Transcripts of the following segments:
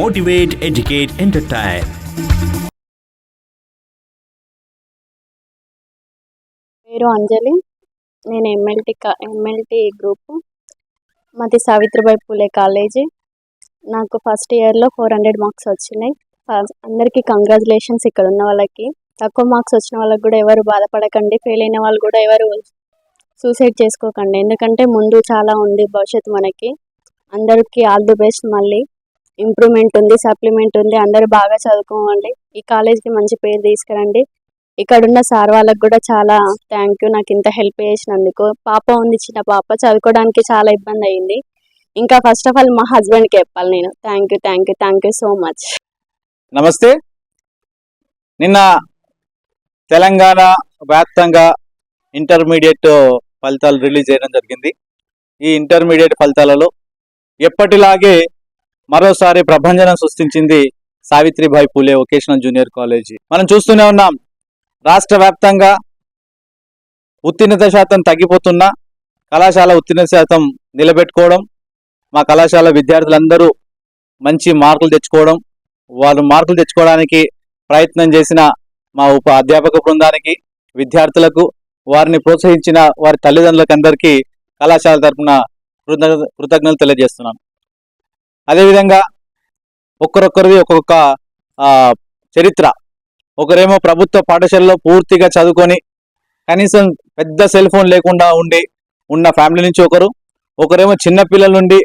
Motivate educate entertain పేరు అంజలి నేను MLT MLT group మాది సావిత్రిబాయి పూలే కాలేజీ నాకు ఫస్ట్ ఇయర్లో ఫోర్ హండ్రెడ్ మార్క్స్ వచ్చినాయి అందరికీ కంగ్రాచులేషన్స్ ఇక్కడ ఉన్న వాళ్ళకి తక్కువ మార్క్స్ వచ్చిన వాళ్ళకి కూడా ఎవరు బాధపడకండి ఫెయిల్ అయిన వాళ్ళు కూడా ఎవరు సూసైడ్ చేసుకోకండి ఎందుకంటే ముందు చాలా ఉంది భవిష్యత్తు మనకి అందరికీ ఆల్ ది బెస్ట్ మళ్ళీ ఇంప్రూవ్మెంట్ ఉంది సప్లిమెంట్ ఉంది అందరూ బాగా చదువుకోండి ఈ కాలేజ్కి మంచి పేరు తీసుకురండి ఇక్కడున్న సార్ వాళ్ళకు కూడా చాలా థ్యాంక్ యూ నాకు ఇంత హెల్ప్ చేసినందుకు పాప ఉంది చిన్న పాప చదువుకోవడానికి చాలా ఇబ్బంది అయింది ఇంకా ఫస్ట్ ఆఫ్ ఆల్ మా హస్బెండ్కి చెప్పాలి నేను thank you thank you thank you so much నమస్తే నిన్న తెలంగాణ వ్యాప్తంగా ఇంటర్మీడియట్ ఫలితాలు రిలీజ్ చేయడం జరిగింది ఈ ఇంటర్మీడియట్ ఫలితాలలో ఎప్పటిలాగే మరోసారి ప్రభంజనం సృష్టించింది Savitribai Phule vocational junior college మనం చూస్తూనే ఉన్నాం రాష్ట్ర వ్యాప్తంగా ఉత్తీర్ణత శాతం తగ్గిపోతున్న కళాశాల ఉత్తీర్ణత శాతం నిలబెట్టుకోవడం మా కళాశాల విద్యార్థులందరూ మంచి మార్కులు తెచ్చుకోవడం వాళ్ళు మార్కులు తెచ్చుకోవడానికి ప్రయత్నం చేసిన మా ఉప అధ్యాపక బృందానికి విద్యార్థులకు వారిని ప్రోత్సహించిన వారి తల్లిదండ్రులకు అందరికీ కళాశాల తరఫున కృతజ్ఞతలు తెలియజేస్తున్నాను అదేవిధంగా ఒక్కరొక్కరిది ఒక్కొక్క చరిత్ర ఒకరేమో ప్రభుత్వ పాఠశాలలో పూర్తిగా చదువుకొని కనీసం పెద్ద సెల్ ఫోన్ లేకుండా ఉండి ఉన్న ఫ్యామిలీ నుంచి ఒకరు ఒకరేమో చిన్నపిల్లల నుండి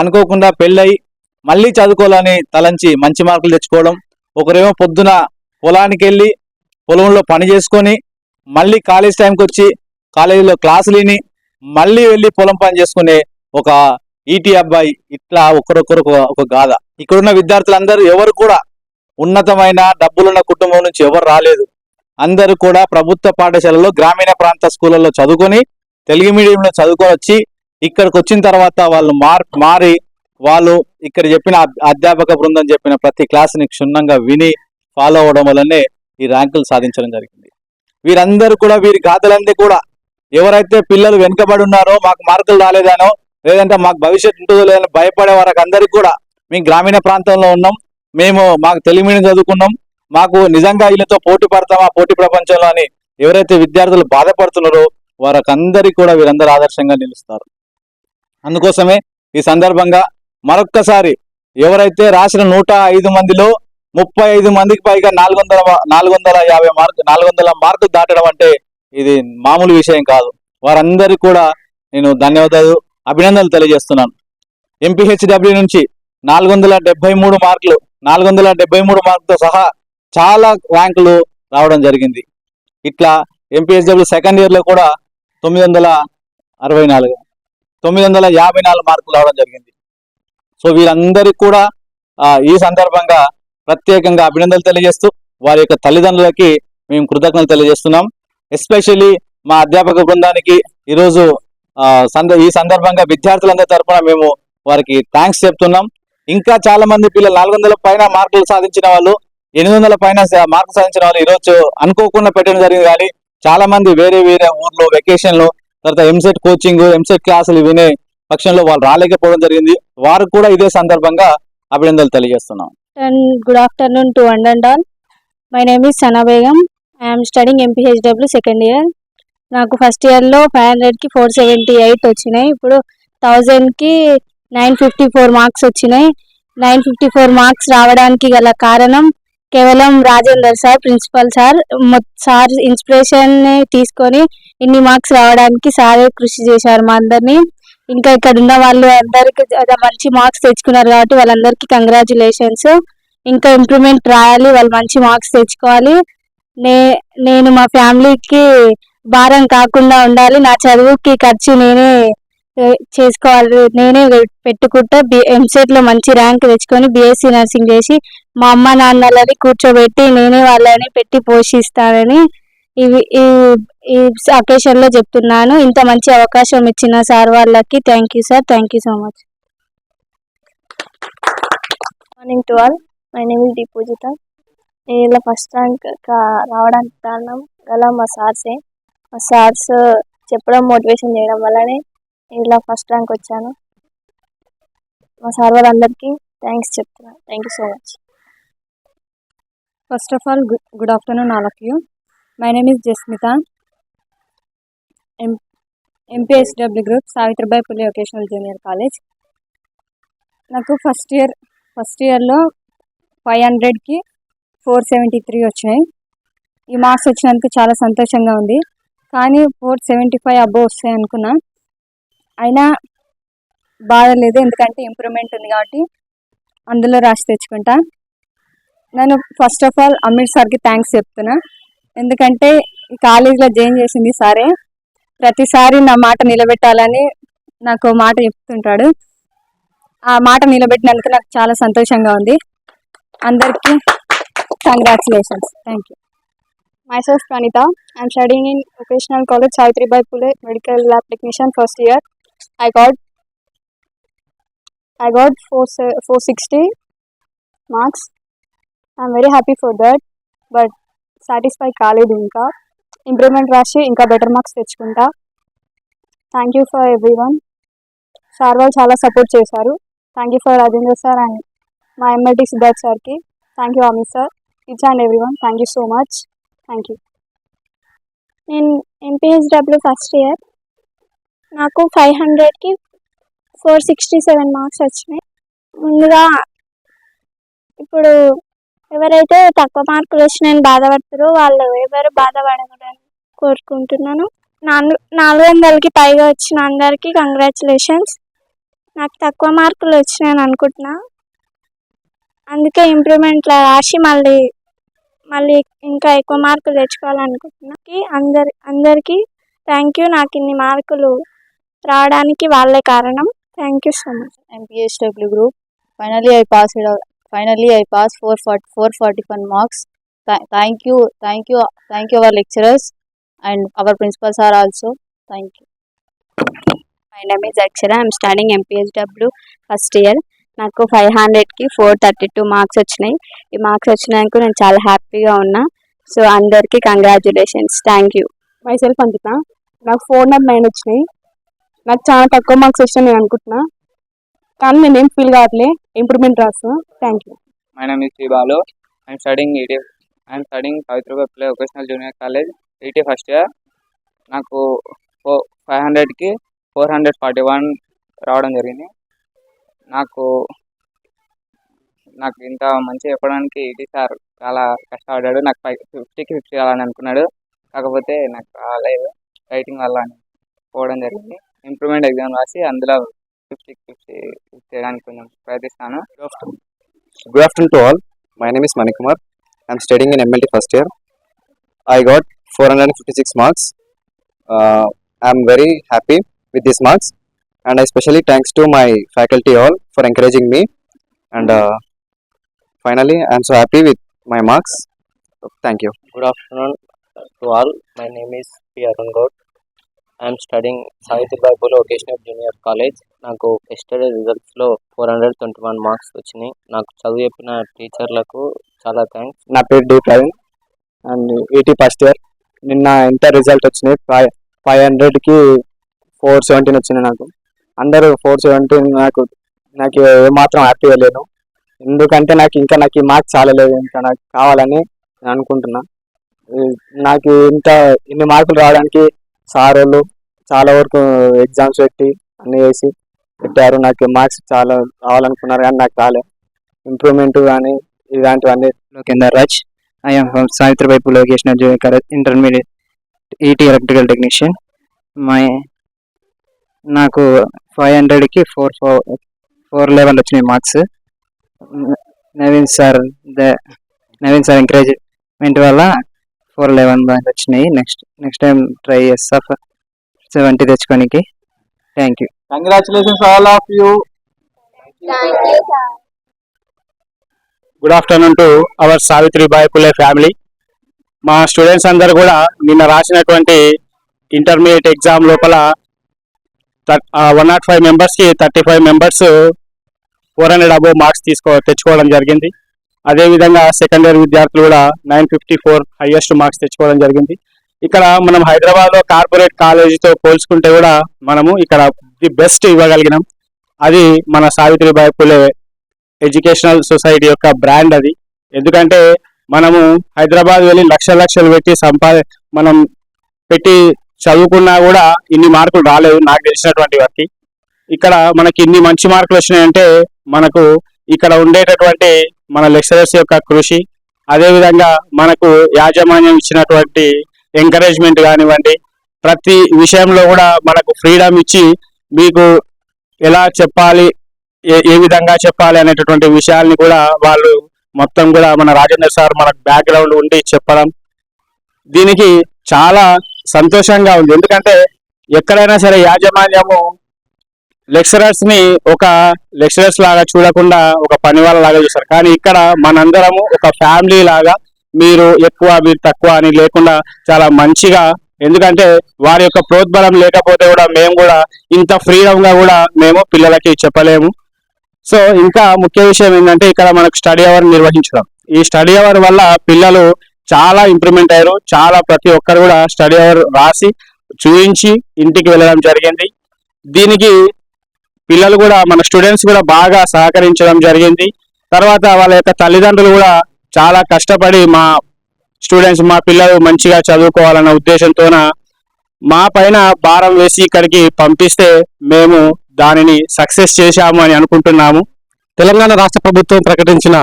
అనుకోకుండా పెళ్ళయి మళ్ళీ చదువుకోవాలని తలంచి మంచి మార్కులు తెచ్చుకోవడం ఒకరేమో పొద్దున పొలానికి వెళ్ళి పొలంలో పని చేసుకొని మళ్ళీ కాలేజ్ టైంకి వచ్చి కాలేజీలో క్లాసులు విని మళ్ళీ వెళ్ళి పొలం పని చేసుకునే ఒక ఈటీ అబ్బాయి ఇట్లా ఒకరొకరు ఒక గాథ ఇక్కడున్న విద్యార్థులందరూ ఎవరు కూడా ఉన్నతమైన డబ్బులున్న కుటుంబం నుంచి ఎవరు రాలేదు అందరూ కూడా ప్రభుత్వ పాఠశాలలో గ్రామీణ ప్రాంత స్కూళ్ళలో చదువుకొని తెలుగు మీడియంలో చదువుకొని వచ్చి ఇక్కడికి వచ్చిన తర్వాత వాళ్ళు మార్ మారి వాళ్ళు ఇక్కడ చెప్పిన అధ్యాపక బృందం చెప్పిన ప్రతి క్లాస్ని క్షుణ్ణంగా విని ఫాలో అవడం వల్లనే ఈ ర్యాంకులు సాధించడం జరిగింది వీరందరూ కూడా వీరి గాథలన్నీ కూడా ఎవరైతే పిల్లలు వెనుకబడి ఉన్నారో మాకు మార్కులు రాలేదానో లేదంటే మాకు భవిష్యత్తు ఉంటుందో లేదని భయపడే వారికి అందరికీ కూడా మేము గ్రామీణ ప్రాంతంలో ఉన్నాం మేము మాకు తెలివిని చదువుకున్నాం మాకు నిజంగా వీళ్ళతో పోటీ పడతామా పోటీ ప్రపంచంలో అని ఎవరైతే విద్యార్థులు బాధపడుతున్నారో వారికందరికీ కూడా వీరందరూ ఆదర్శంగా నిలుస్తారు అందుకోసమే ఈ సందర్భంగా మరొక్కసారి ఎవరైతే రాసిన నూట ఐదు మందిలో ముప్పై ఐదు మందికి పైగా నాలుగు వందల నాలుగు వందల యాభై మార్కు నాలుగు వందల మార్కులు దాటడం అంటే ఇది మామూలు విషయం కాదు వారందరికీ కూడా నేను ధన్యవాదాలు అభినందనలు తెలియజేస్తున్నాను ఎంపీహెచ్డబ్ల్యూ నుంచి నాలుగు వందల మూడు మార్కులు నాలుగు వందల మూడు మార్కులతో సహా చాలా ర్యాంకులు రావడం జరిగింది ఇట్లా ఎంపీహెచ్డబ్ల్యూ సెకండ్ ఇయర్లో కూడా తొమ్మిది వందల అరవై నాలుగు తొమ్మిది వందల యాభై నాలుగు మార్కులు రావడం జరిగింది సో వీరందరికీ కూడా ఈ సందర్భంగా ప్రత్యేకంగా అభినందనలు తెలియజేస్తూ వారి యొక్క తల్లిదండ్రులకి మేము కృతజ్ఞతలు తెలియజేస్తున్నాం ఎస్పెషల్లీ మా అధ్యాపక బృందానికి ఈరోజు ఈ సందర్భంగా విద్యార్థులందరి తరఫున మేము వారికి థ్యాంక్స్ చెప్తున్నాం ఇంకా చాలా మంది పిల్లలు నాలుగు వందల పైన మార్కులు సాధించిన వాళ్ళు ఎనిమిది వందల పైన మార్కులు సాధించిన వాళ్ళు ఈరోజు అనుకోకుండా పెట్టడం జరిగింది కానీ చాలా మంది వేరే వేరే ఊర్లో వెకేషన్లు తర్వాత ఎంసెట్ కోచింగ్ ఎంసెట్ క్లాసులు వినే పక్షంలో వాళ్ళు రాలేకపోవడం జరిగింది వారు కూడా ఇదే సందర్భంగా అభినందనలు తెలియజేస్తున్నాం and good afternoon to and and all my name is Sana Begum I'm studying MPHW second year నాకు ఫస్ట్ ఇయర్లో ఫైవ్ హండ్రెడ్కి ఫోర్ సెవెంటీ ఎయిట్ వచ్చినాయి ఇప్పుడు థౌజండ్కి నైన్ ఫిఫ్టీ ఫోర్ మార్క్స్ వచ్చినాయి నైన్ ఫిఫ్టీ ఫోర్ మార్క్స్ రావడానికి గల కారణం కేవలం Rajender sir principal sir sir inspiration తీసుకొని ఇన్ని మార్క్స్ రావడానికి సారే కృషి చేశారు మా అందరినీ ఇంకా ఇక్కడ ఉన్న వాళ్ళు అందరికీ మంచి మార్క్స్ తెచ్చుకున్నారు కాబట్టి వాళ్ళందరికీ కంగ్రాచులేషన్స్ ఇంకా ఇంప్రూవ్మెంట్ రాయాలి వాళ్ళు మంచి మార్క్స్ తెచ్చుకోవాలి నే నేను మా ఫ్యామిలీకి భారం కాకుండా ఉండాలి నా చదువుకి ఖర్చు నేనే చేసుకోవాలి నేనే పెట్టుకుంటా బి లో మంచి ర్యాంక్ తెచ్చుకొని బీఎస్సీ నర్సింగ్ చేసి మా అమ్మ నాన్నలని కూర్చోబెట్టి నేనే వాళ్ళని పెట్టి పోషిస్తానని ఇవి ఈ అకేషన్ అకేషన్లో చెప్తున్నాను ఇంత మంచి అవకాశం ఇచ్చిన సార్ వాళ్ళకి thank you sir thank you so much morning to all my name is Deepujitha నేను ఇలా ఫస్ట్ ర్యాంక్ రావడానికి కారణం గల మా సార్సే సార్స్ చెప్పడం మోటివేషన్ చేయడం వల్లనే ఇంట్లో ఫస్ట్ ర్యాంక్ వచ్చాను మా సార్ వాళ్ళందరికీ థ్యాంక్స్ చెప్తున్నా thank you so much first of all good afternoon all of you my name is Jasmitha M MPSW group Savitribai Phule vocational junior college నాకు ఫస్ట్ ఇయర్ ఫస్ట్ ఇయర్లో five హండ్రెడ్కి four seventy three వచ్చినాయి ఈ marks వచ్చినందుకు చాలా సంతోషంగా ఉంది కానీ ఫోర్ సెవెంటీ ఫైవ్ అబోవ్ వస్తాయి అనుకున్నా అయినా బాధ లేదు ఎందుకంటే ఇంప్రూవ్మెంట్ ఉంది కాబట్టి అందులో రాసి తెచ్చుకుంటా నేను ఫస్ట్ ఆఫ్ ఆల్ అమిర్ సార్కి థ్యాంక్స్ చెప్తున్నా ఎందుకంటే ఈ కాలేజీలో జాయిన్ చేసింది సారే ప్రతిసారి నా మాట నిలబెట్టాలని నాకు మాట చెప్తుంటాడు ఆ మాట నిలబెట్టినందుకు నాకు చాలా సంతోషంగా ఉంది అందరికీ congratulations thank you myself Pranitha I'm studying in vocational college Savitribai Phule medical lab technician first year I got I got four four sixty marks I'm very happy for that but satisfy కాలేదు ఇంకా improvement రాసి ఇంకా better marks తెచ్చుకుంటా thank you for everyone sir వాళ్ళు చాలా support చేశారు thank you for Rajendra sir and మా MLT Siddharth సార్కి thank you Amit sir it's and everyone thank you so much thank you నేను ఎంపీహెచ్డబ్ల్యూ ఫస్ట్ ఇయర్ నాకు five హండ్రెడ్కి four sixty seven marks వచ్చినాయి ముందుగా ఇప్పుడు ఎవరైతే తక్కువ మార్కులు వచ్చి నేను బాధపడుతారో వాళ్ళు ఎవరు బాధపడకూడదని కోరుకుంటున్నాను నాలుగు నాలుగు వందలకి పైగా వచ్చిన అందరికీ కంగ్రాచులేషన్స్ నాకు తక్కువ మార్కులు వచ్చినాయని అనుకుంటున్నా అందుకే ఇంప్రూవ్మెంట్లో రాసి మళ్ళీ మళ్ళీ ఇంకా ఎక్కువ మార్కులు తెచ్చుకోవాలనుకుంటున్నాకి అందరి అందరికీ థ్యాంక్ యూ నాకు ఇన్ని మార్కులు రావడానికి వాళ్ళే కారణం thank you so much MPSW group finally I pass finally I pass four forty four forty one marks thank you thank you thank you our lecturers and our principal sir also thank you my name is Akshara I'm starting MPSW first year నాకు five హండ్రెడ్కి four thirty two marks వచ్చినాయి ఈ marks వచ్చినాక నేను చాలా హ్యాపీగా ఉన్నా so అందరికీ congratulations thank you myself Ankitha నాకు ఫోర్ నాట్ నైన్ వచ్చినాయి నాకు చాలా తక్కువ మార్క్స్ వచ్చినాయి నేను అనుకుంటున్నా కానీ నేనేం ఫీల్ కావట్లే ఇంప్రూవ్మెంట్ రాసు thank you my name is Balu I'm studying eighty I'm studying Savitribai Phule vocational junior college eighty first year నాకు ఫోర్ ఫైవ్ హండ్రెడ్కి ఫోర్ హండ్రెడ్ ఫార్టీ వన్ రావడం జరిగింది నాకు నాకు ఇంత మంచిగా చెప్పడానికి ఇది సార్ చాలా కష్టపడ్డాడు నాకు ఫిఫ్టీకి ఫిఫ్టీ రావాలని అనుకున్నాడు కాకపోతే నాకు రాలేదు రైటింగ్ వల్ల పోవడం జరిగింది ఇంప్రూవ్మెంట్ ఎగ్జామ్ రాసి అందులో ఫిఫ్టీకి ఫిఫ్టీ చేయడానికి కొంచెం ప్రయత్నిస్తాను good afternoon to all my name is Manikumar I'm studying in MLT first year I got four hundred and fifty six marks I'm very happy with this marks and especially thanks to my faculty all for encouraging me and finally I'm so happy with my marks thank you good afternoon to all my name is P Arun Goud I'm studying Sahithya Bible vocational junior college నాకు yesterday రిజల్ట్స్లో four hundred twenty one marks వచ్చినాయి నాకు చదువు చెప్పిన టీచర్లకు చాలా thanks నా పేరు D Praveen and ET first year నిన్న ఎంత రిజల్ట్ వచ్చినాయి ఫైవ్ ఫైవ్ హండ్రెడ్కి ఫోర్ సెవెంటీన్ వచ్చినాయి నాకు అందరు ఫోర్ సెవెంటీ నాకు నాకు ఏమాత్రం హ్యాపీగా లేను ఎందుకంటే నాకు ఇంకా నాకు ఈ మార్క్స్ చాలలేదు ఇంకా నాకు కావాలని నేను అనుకుంటున్నా నాకు ఇంత ఇన్ని మార్కులు రావడానికి సార్ వాళ్ళు చాలా వరకు ఎగ్జామ్స్ పెట్టి అన్నీ వేసి పెట్టారు నాకు మార్క్స్ చాలా రావాలనుకున్నారు కానీ నాకు రాలే ఇంప్రూవ్మెంట్ కానీ ఇలాంటివన్నీ కింద Raj I'm from Savitribai పులోకేషన్ intermediate ET electrical technician my నాకు ఫైవ్ హండ్రెడ్కి ఫోర్ ఫోర్ ఫోర్ లెవెన్ వచ్చినాయి marks Naveen sir the Naveen sir encouragement వల్ల ఫోర్ లెవెన్ దాకా వచ్చినాయి నెక్స్ట్ నెక్స్ట్ టైం ట్రై చేస్తా seventy తెచ్చుకోనికి thank you congratulations all of you good afternoon to our Bai Phule family మా students అందరు కూడా నిన్న రాసినటువంటి ఇంటర్మీడియట్ ఎగ్జామ్ లోపల వన్ నాట్ ఫైవ్ మెంబర్స్కి thirty five members four hundred above marks తీసుకో తెచ్చుకోవడం జరిగింది అదేవిధంగా సెకండ్ ఇయర్ విద్యార్థులు కూడా nine fifty four highest marks తెచ్చుకోవడం జరిగింది ఇక్కడ మనం హైదరాబాద్లో కార్పొరేట్ కాలేజీతో పోల్చుకుంటే కూడా మనము ఇక్కడ ది బెస్ట్ ఇవ్వగలిగినాం అది మన సావిత్రిబాయి పులే ఎడ్యుకేషనల్ సొసైటీ యొక్క బ్రాండ్ అది ఎందుకంటే మనము హైదరాబాద్ వెళ్ళి లక్ష లక్షలు పెట్టి సంపా మనం పెట్టి చదువుకున్నా కూడా ఇన్ని మార్కులు రాలేదు నాకు తెలిసినటువంటి వారికి ఇక్కడ మనకి ఇన్ని మంచి మార్కులు వచ్చినాయంటే మనకు ఇక్కడ ఉండేటటువంటి మన లెక్చరర్స్ యొక్క కృషి అదేవిధంగా మనకు యాజమాన్యం ఇచ్చినటువంటి ఎంకరేజ్మెంట్ కానివ్వండి ప్రతి విషయంలో కూడా మనకు ఫ్రీడమ్ ఇచ్చి మీకు ఎలా చెప్పాలి ఏ విధంగా చెప్పాలి అనేటటువంటి విషయాల్ని కూడా వాళ్ళు మొత్తం కూడా మన రాజేంద్ర సార్ మనకు బ్యాక్గ్రౌండ్ ఉండి చెప్పడం దీనికి చాలా సంతోషంగా ఉంది ఎందుకంటే ఎక్కడైనా సరే యాజమాన్యము లెక్చరర్స్ ని ఒక లెక్చరర్స్ లాగా చూడకుండా ఒక పని లాగా చూస్తారు కానీ ఇక్కడ మనందరము ఒక ఫ్యామిలీ లాగా మీరు ఎక్కువ మీరు తక్కువ అని లేకుండా చాలా మంచిగా ఎందుకంటే వారి యొక్క ప్రోద్బలం లేకపోతే కూడా మేము కూడా ఇంత ఫ్రీడమ్ గా కూడా మేము పిల్లలకి చెప్పలేము సో ఇంకా ముఖ్య విషయం ఏంటంటే ఇక్కడ మనకు స్టడీ అవర్ నిర్వహించడం ఈ స్టడీ అవర్ వల్ల పిల్లలు చాలా ఇంప్రూవ్మెంట్ అయ్యారు చాలా ప్రతి ఒక్కరు కూడా స్టడీ అవర్ రాసి చూయించి ఇంటికి వెళ్ళడం జరిగింది దీనికి పిల్లలు కూడా మన స్టూడెంట్స్ కూడా బాగా సహకరించడం జరిగింది తర్వాత వాళ్ళ యొక్క తల్లిదండ్రులు కూడా చాలా కష్టపడి మా స్టూడెంట్స్ మా పిల్లలు మంచిగా చదువుకోవాలన్న ఉద్దేశంతోన మా పైన భారం వేసి ఇక్కడికి పంపిస్తే మేము దానిని సక్సెస్ చేశాము అని అనుకుంటున్నాము తెలంగాణ రాష్ట్ర ప్రభుత్వం ప్రకటించిన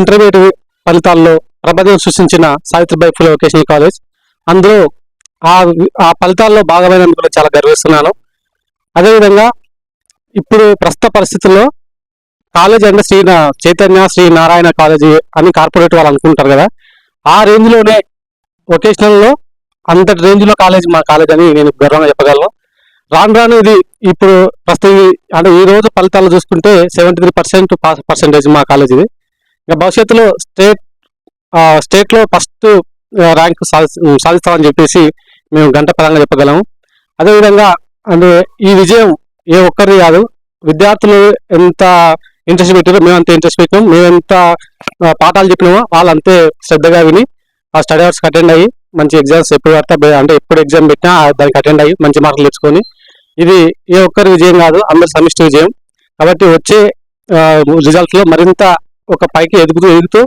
ఇంటర్మీడియట్ ఫలితాల్లో ప్రబంధం సృష్టించిన సావిత్రిబాయి ఫుల్ వొకేషనల్ కాలేజ్ అందులో ఆ ఆ ఫలితాల్లో భాగమైనందుకు చాలా గర్విస్తున్నాను అదేవిధంగా ఇప్పుడు ప్రస్తుత పరిస్థితుల్లో కాలేజ్ అంటే శ్రీ చైతన్య శ్రీ నారాయణ కాలేజీ అని కార్పొరేట్ వాళ్ళు అనుకుంటారు కదా ఆ రేంజ్లోనే వొకేషనల్లో అంతటి రేంజ్లో కాలేజ్ మా కాలేజ్ అని నేను గర్వంగా చెప్పగలను రాను రాను ఇది ఇప్పుడు ప్రస్తుతం అంటే ఈ రోజు ఫలితాలు చూసుకుంటే సెవెంటీ త్రీ పర్సెంట్ పర్సెంటేజ్ మా కాలేజీది ఇంకా భవిష్యత్తులో స్టేట్ స్టేట్లో ఫస్ట్ ర్యాంక్ సాధిస్తామని చెప్పేసి మేము గంట పరంగా చెప్పగలము అదేవిధంగా అంటే ఈ విజయం ఏ ఒక్కరిది కాదు విద్యార్థులు ఎంత ఇంట్రెస్ట్ పెట్టారో మేము అంత ఇంట్రెస్ట్ పెట్టాం ఎంత పాఠాలు చెప్పినామో వాళ్ళు అంతే శ్రద్ధగా విని ఆ స్టడీ అవర్స్ అటెండ్ అయ్యి మంచి ఎగ్జామ్స్ ఎప్పుడు పెడతా అంటే ఎప్పుడు ఎగ్జామ్ పెట్టినా దానికి అటెండ్ అయ్యి మంచి మార్కులు తెచ్చుకొని ఇది ఏ ఒక్కరి విజయం కాదు అందరి సమిష్టి విజయం కాబట్టి వచ్చే రిజల్ట్లో మరింత ఒక పైకి ఎదుగుతూ ఎదుగుతూ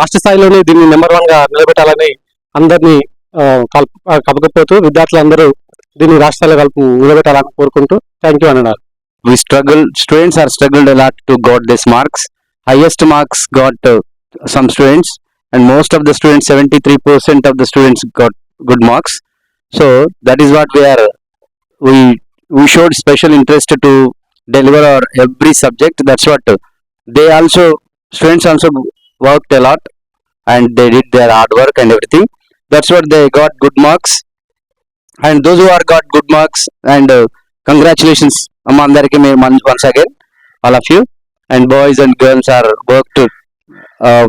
రాష్ట్ర స్థాయిలోనే దీన్ని నెంబర్ వన్ గా నిలబెట్టాలని అందరినీ కలపకపోతూ విద్యార్థులందరూ దీన్ని రాష్ట్రాల కలిపి నిలబెట్టాలని కోరుకుంటూ థ్యాంక్ యూ అన్నారు we struggle students are struggled a lot to got this marks highest marks got some students and most of the students seventy three percent of the students got good marks so that is what we are we we showed special interest to deliver our every subject that's what they also students also worked a lot and they did their hard work and everything. That's what they got good marks. And those who are got good marks and uh, congratulations Amandariki once again, all of you. And boys and girls are worked uh,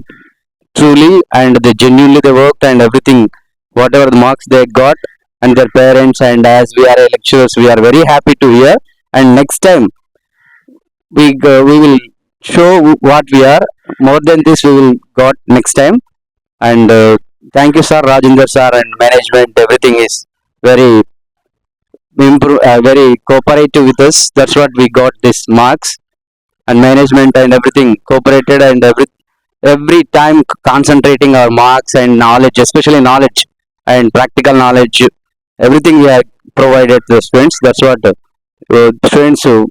truly and they genuinely they worked and everything, whatever the marks they got and their parents and as we are lecturers, we are very happy to hear. And next time we, we will show what we are more than this we will got next time. And uh, thank you sir, Rajinder sir and management, everything is very uh, very cooperative with us. That's what we got this marks, and management and everything cooperated, and every time concentrating our marks and knowledge, especially knowledge and practical knowledge, everything we have provided the students. That's what uh, the students who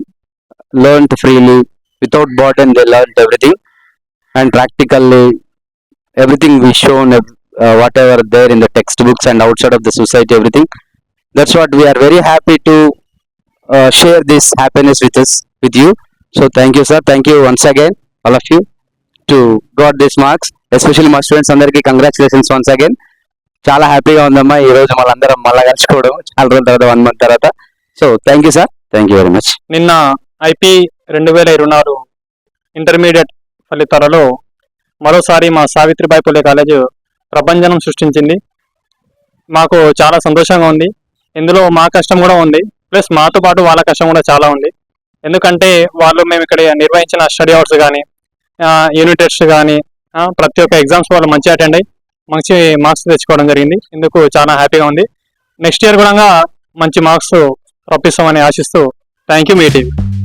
learned freely without burden, they learned everything. And practically everything we shown whatever there in the textbooks and outside of the society everything that's what we're very happy to share this happiness with with you so thank you sir thank you once again all of you to got this marks especially మా students అందరికీ congratulations once again చాలా హ్యాపీగా ఉందమ్మా ఈరోజు మళ్ళందరం మళ్ళీ కలుసుకోవడం చాలా రోజుల తర్వాత వన్ మంత్ తర్వాత so thank you sir thank you very much నిన్న ఐపీ రెండు వేల ఇరవై నాలుగు ఇంటర్మీడియట్ పల్లి త్వరలో మరోసారి మా సావిత్రిబాయి పులే కాలేజ్ ప్రభంజనం సృష్టించింది మాకు చాలా సంతోషంగా ఉంది ఇందులో మా కష్టం కూడా ఉంది ప్లస్ మాతో పాటు వాళ్ళ కష్టం కూడా చాలా ఉంది ఎందుకంటే వాళ్ళు మేము ఇక్కడ నిర్వహించిన స్టడీ అవర్స్ కానీ యూనిట్ టెస్ట్ కానీ ప్రతి ఒక్క ఎగ్జామ్స్ వాళ్ళు మంచిగా అటెండ్ అయ్యి మంచి మార్క్స్ తెచ్చుకోవడం జరిగింది ఇందుకు చాలా హ్యాపీగా ఉంది నెక్స్ట్ ఇయర్ కూడా మంచి మార్క్స్ రప్పిస్తామని ఆశిస్తూ థ్యాంక్ యూ మీ టీవీ